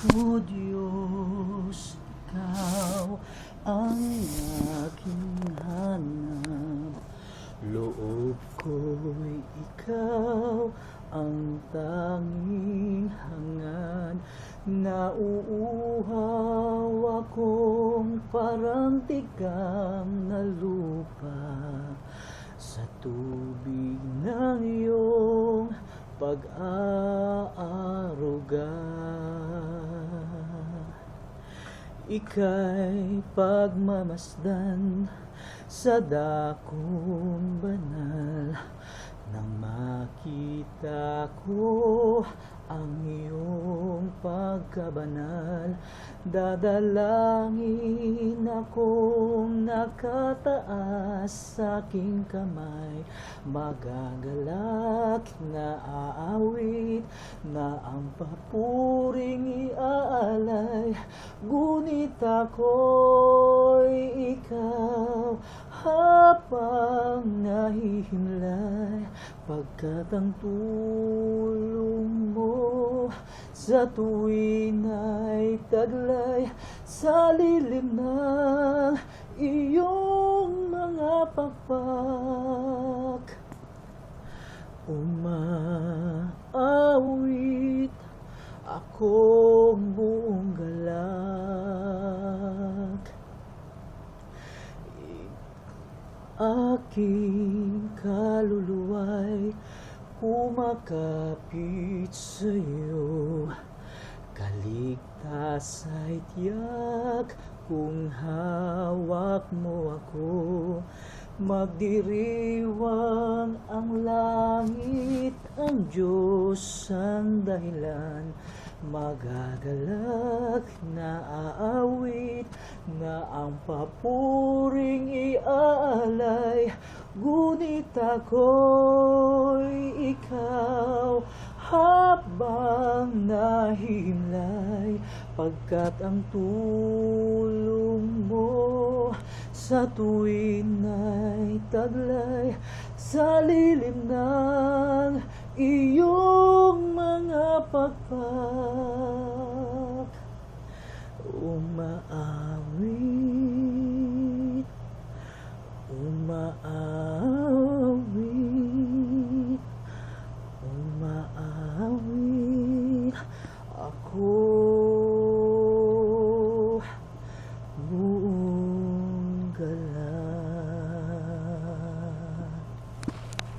O Diyos, Ikaw ang aking hanap. Loob ko'y Ikaw ang tanging hangad Nauuhaw akong parang tigang na lupa. Sa tubig ng iyong pag-aaruga Ika'y pagmamasdan sa dakong banal. Nang makita ko ang iyong pagkabanal Dadalangin akong nakataas sa aking kamay. Magagalak na aawit na ang papuring iaalay. Ngunit ako'y ikaw habang nahihimlay Pagkat ang tulong mo sa tuwin ay taglay Sa lilim ng iyong mga pakpak Aking kaluluwa'y kumakapit sa'yo. Kaligtas ay tiyak kung hawak mo ako Magdiriwang ang langit, ang Diyos ang dahilan Magagalak na aawit na ang papuring iaalay. Ngunit ako'y ikaw habang nahimlay. Pagkat ang tulong mo sa tuwin ay taglay Sa lilim ng kapagpak umaawi.